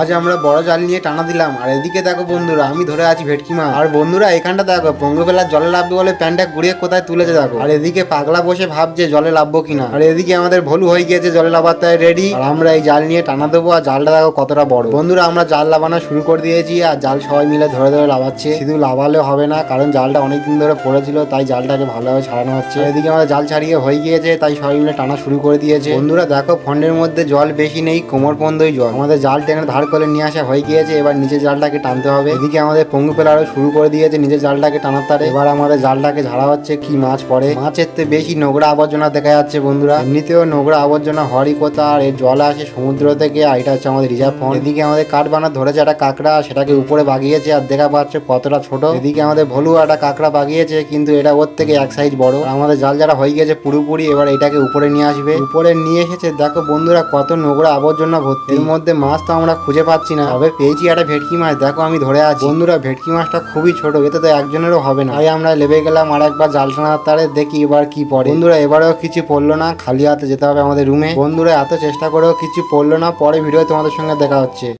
আজ আমরা বড় জাল নিয়ে টানা দিলাম। আর এদিকে দেখো বন্ধুরা, আমি ধরে আছি ভেটকি মাছ। আর বন্ধুরা, এখানটা দেখো পঙ্গু ফেলার জলে লাভবে বলে প্যান্টটা ঘুরিয়ে কোথায় তুলেছে দেখো। আর এদিকে পাগলা বসে ভাবছে জলে লাভবো কিনা। আর এদিকে আমাদের ভুলু হয়ে গিয়েছে জলে লাভার তাই রেডি আর আমরা এই জাল নিয়ে টানা দেবো, আর জালটা দেখো কতটা বড়। বন্ধুরা, আমরা জাল লাভানো শুরু করে দিয়েছি, আর জাল সবাই মিলে ধরে ধরে লাভাচ্ছে শুধু লাভালে হবে না, কারণ জালটা অনেকদিন ধরে পড়েছিল, তাই জালটাকে ভালোভাবে ছাড়ানো হচ্ছে। এদিকে আমাদের জাল ছাড়িয়ে হয়ে গিয়েছে, তাই সবাই মিলে টানা শুরু করে দিয়েছে। বন্ধুরা, দেখো ফন্ডের মধ্যে জল বেশি নেই কোমর পন্দই জল। আমাদের জাল টেনে ধার করে নিয়ে আসা হয়ে গিয়েছে, এবার নিচের জালটাকে টানতে হবে। এদিকে আমাদের পঙ্গু পেলারও শুরু করে দিয়েছে, নিজের জালটাকে টানার তারে। এবার আমাদের জালটাকে ঝাড়া হচ্ছে, কি মাছ পড়ে। মাছের তো বেশি নোংরা আবর্জনা দেখা যাচ্ছে বন্ধুরা। এমনিতেও নোংরা আবর্জনা হওয়ারই কথা, আর এর জল আসে সমুদ্র থেকে, আর এটা হচ্ছে আমাদের রিজার্ভ পন্ড এদিকে আমাদের কাঠ বানা ধরেছে একটা কাঁকড়া, সেটাকে উপরে বাগিয়েছে, আর দেখা পাচ্ছে কতটা ছোট। এদিকে আমাদের ভলু একটা কাঁকড়া বাগিয়েছে, কিন্তু এটা ওর থেকে এক সাইজ বড়। আমাদের জাল যারা হয়ে গেছে পুরোপুরি, এবার এটাকে উপরে নিয়ে আসবে। উপরে নিয়ে এসেছে, দেখো বন্ধুরা কত নোংরা আবর্জনা ভর্তি। এর মধ্যে মাছ তো আমরা খুঁজে পাচ্ছি না। তবে পেয়েছি একটা ভেটকি মাছ। দেখো আমি ধরে আছি। বন্ধুরা, ভেটকি মাছটা খুবই ছোট, এতে তো একজনেরও হবে না। তাই আমরা লেবে গেলাম আর একবার জাল টানার তারে দেখি এবার কি পড়ে। বন্ধুরা, এবারেও কিছু পড়ল না। খালি হাতে যেতে হবে আমাদের রুমে বন্ধুরা, এত চেষ্টা করেও কিছু পড়ল না। পরে ভিডিও তোমাদের সঙ্গে দেখা হচ্ছে।